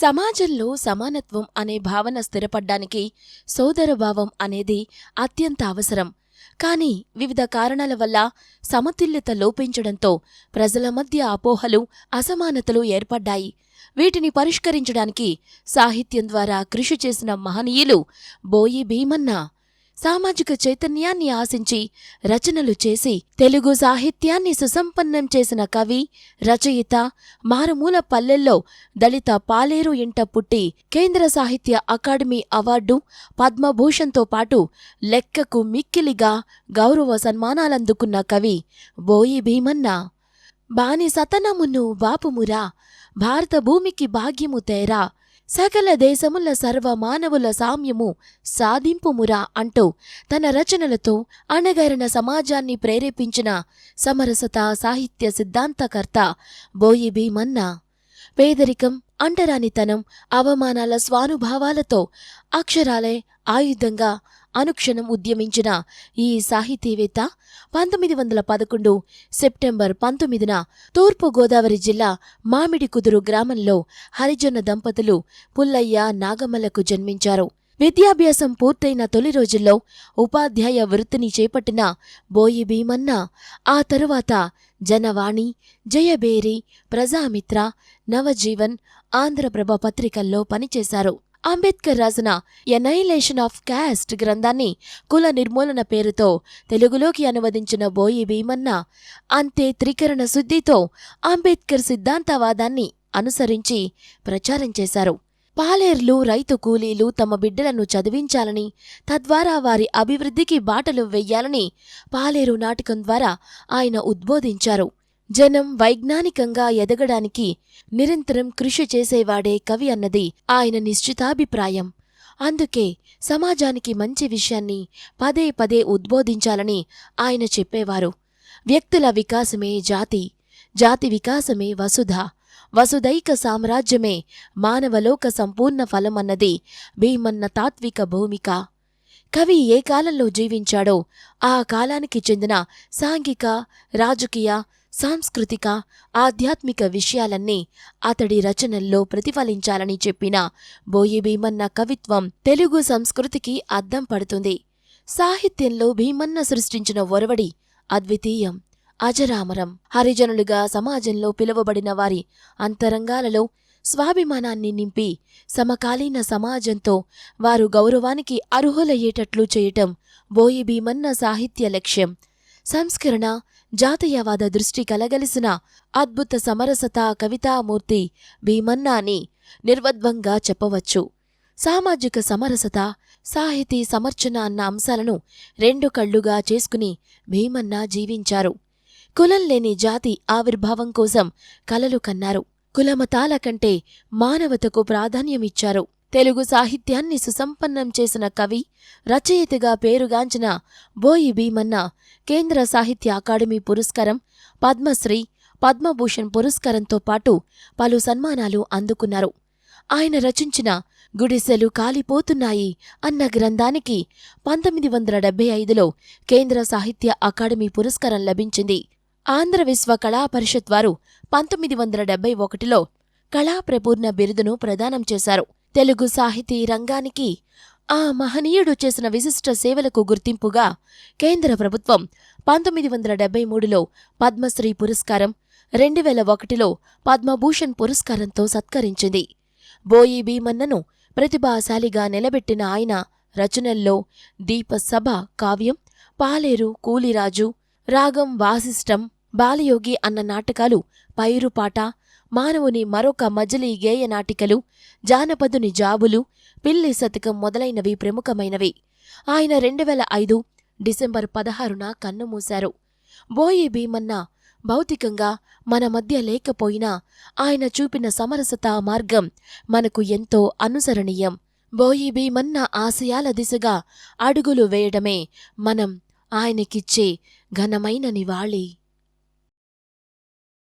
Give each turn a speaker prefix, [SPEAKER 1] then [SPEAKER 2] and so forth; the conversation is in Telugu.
[SPEAKER 1] సమాజంలో సమానత్వం అనే భావన స్థిరపడ్డానికి సోదరభావం అనేది అత్యంత అవసరం. కానీ వివిధ కారణాల వల్ల సమతుల్యత లోపించడంతో ప్రజల మధ్య అపోహలు అసమానతలు ఏర్పడ్డాయి. వీటిని పరిష్కరించడానికి సాహిత్యం ద్వారా కృషి చేసిన మహనీయులు బోయి భీమన్న సామాజిక చైతన్యాన్ని ఆశించి రచనలు చేసి తెలుగు సాహిత్యాన్ని సుసంపన్నం చేసిన కవి రచయిత మారుమూల పల్లెల్లో దళిత పాలేరు ఇంట పుట్టి కేంద్ర సాహిత్య అకాడమీ అవార్డు పద్మభూషణ్తో పాటు లెక్కకు మిక్కిలిగా గౌరవ సన్మానాలందుకున్న కవి బోయి భీమన్న. బాని సతనమును బాపుమురా భారత భూమికి భాగ్యము తేరా సకల దేశముల సర్వ మానవుల సామ్యము సాధింపుమురా అంటూ తన రచనలతో అణగారిన సమాజాన్ని ప్రేరేపించిన సమరసత సాహిత్య సిద్ధాంతకర్త బోయి భీమన్న పేదరికం అంటరానితనం అవమానాల స్వానుభావాలతో అక్షరాలే ఆయుధంగా అనుక్షణం ఉద్యమించిన ఈ సాహితీవేత్త పంతొమ్మిది వందల పదకొండు సెప్టెంబర్ పంతొమ్మిదిన తూర్పు గోదావరి జిల్లా మామిడికుదురు గ్రామంలో హరిజన దంపతులు పుల్లయ్య నాగమలకు జన్మించారు. విద్యాభ్యాసం పూర్తయిన తొలి రోజుల్లో ఉపాధ్యాయ వృత్తిని చేపట్టిన బోయి భీమన్న ఆ తరువాత జనవాణి జయబేరి ప్రజామిత్ర నవజీవన్ ఆంధ్రప్రభ పత్రికల్లో పనిచేశారు. అంబేద్కర్ రాసిన ఎనైలేషన్ ఆఫ్ క్యాస్ట్ గ్రంథాన్ని కుల నిర్మూలన పేరుతో తెలుగులోకి అనువదించిన బోయి భీమన్న అంతే త్రికరణ శుద్ధితో అంబేద్కర్ సిద్ధాంతవాదాన్ని అనుసరించి ప్రచారం చేశారు. పాలేర్లు రైతు కూలీలు తమ బిడ్డలను చదివించాలని తద్వారా వారి అభివృద్ధికి బాటలు వెయ్యాలని పాలేరు నాటకం ద్వారా ఆయన ఉద్బోధించారు. జనం వైజ్ఞానికంగా ఎదగడానికి నిరంతరం కృషి చేసేవాడే కవి అన్నది ఆయన నిశ్చితాభిప్రాయం. అందుకే సమాజానికి మంచి విషయాన్ని పదే పదే ఉద్బోధించాలని ఆయన చెప్పేవారు. వ్యక్తుల వికాసమే జాతి జాతి వికాసమే వసుధ వసుదైక సామ్రాజ్యమే మానవలోక సంపూర్ణ ఫలమన్నది భీమన్న తాత్విక భూమిక. కవి ఏ కాలంలో జీవించాడో ఆ కాలానికి చెందిన సాంఘిక రాజకీయ సాంస్కృతిక ఆధ్యాత్మిక విషయాలన్నీ అతడి రచనల్లో ప్రతిఫలించాలని చెప్పిన బోయి భీమన్న కవిత్వం తెలుగు సంస్కృతికి అద్దం పడుతుంది. సాహిత్యంలో భీమన్న సృష్టించిన ఒరవడి అద్వితీయం అజరామరం. హరిజనులుగా సమాజంలో పిలువబడిన వారి అంతరంగాలలో స్వాభిమానాన్ని నింపి సమకాలీన సమాజంతో వారు గౌరవానికి అర్హులయ్యేటట్లు చేయటం బోయి భీమన్న సాహిత్య లక్ష్యం. సంస్కరణ జాతీయవాద దృష్టి కలగలిసిన అద్భుత సమరసత కవితామూర్తి భీమన్న అని నిర్వద్వంగా చెప్పవచ్చు. సామాజిక సమరసత సాహితీ సమర్చన అన్న అంశాలను రెండు కళ్ళుగా చేసుకుని భీమన్న జీవించారు. కులం లేని జాతి ఆవిర్భావం కోసం కలలు కన్నారు. కులమతాల కంటే మానవతకు ప్రాధాన్యమిచ్చారు. తెలుగు సాహిత్యాన్ని సుసంపన్నం చేసిన కవి రచయితగా పేరుగాంచిన బోయి భీమన్న కేంద్ర సాహిత్య అకాడమీ పురస్కారం పద్మశ్రీ పద్మభూషణ్ పురస్కారంతో పాటు పలు సన్మానాలు అందుకున్నారు. ఆయన రచించిన గుడిసెలు కాలిపోతున్నాయి అన్న గ్రంథానికి పంతొమ్మిది వందల డెబ్బై ఐదులో కేంద్ర సాహిత్య అకాడమీ పురస్కారం లభించింది. ఆంధ్ర విశ్వ కళా పరిషత్ వారు పంతొమ్మిది వందల డెబ్బై ఒకటిలో కళాప్రపూర్ణ బిరుదును ప్రదానం చేశారు. తెలుగు సాహితీ రంగానికి ఆ మహనీయుడు చేసిన విశిష్ట సేవలకు గుర్తింపుగా కేంద్ర ప్రభుత్వం పంతొమ్మిది వందల డెబ్బై మూడులో పద్మశ్రీ పురస్కారం రెండు వేల ఒకటిలో పద్మభూషణ్ పురస్కారంతో సత్కరించింది. బోయి భీమన్నను ప్రతిభాశాలిగా నిలబెట్టిన ఆయన రచనల్లో దీపసభ కావ్యం పాలేరు కూలిరాజు రాగం వాసిష్టం బాలయోగి అన్న నాటకాలు పైరుపాట మానవుని మరొక మజిలీ గేయ నాటికలు జానపదుని జాబులు పిల్లి శతకం మొదలైనవి ప్రముఖమైనవి. ఆయన రెండు వేల ఐదు డిసెంబర్ పదహారున కన్నుమూశారు బోయి భీమన్న భౌతికంగా మన మధ్య లేకపోయినా ఆయన చూపిన సమరసత మార్గం మనకు ఎంతో అనుసరణీయం. బోయి భీమన్న ఆశయాల దిశగా అడుగులు వేయడమే మనం ఆయనకిచ్చే ఘనమైన నివాళి.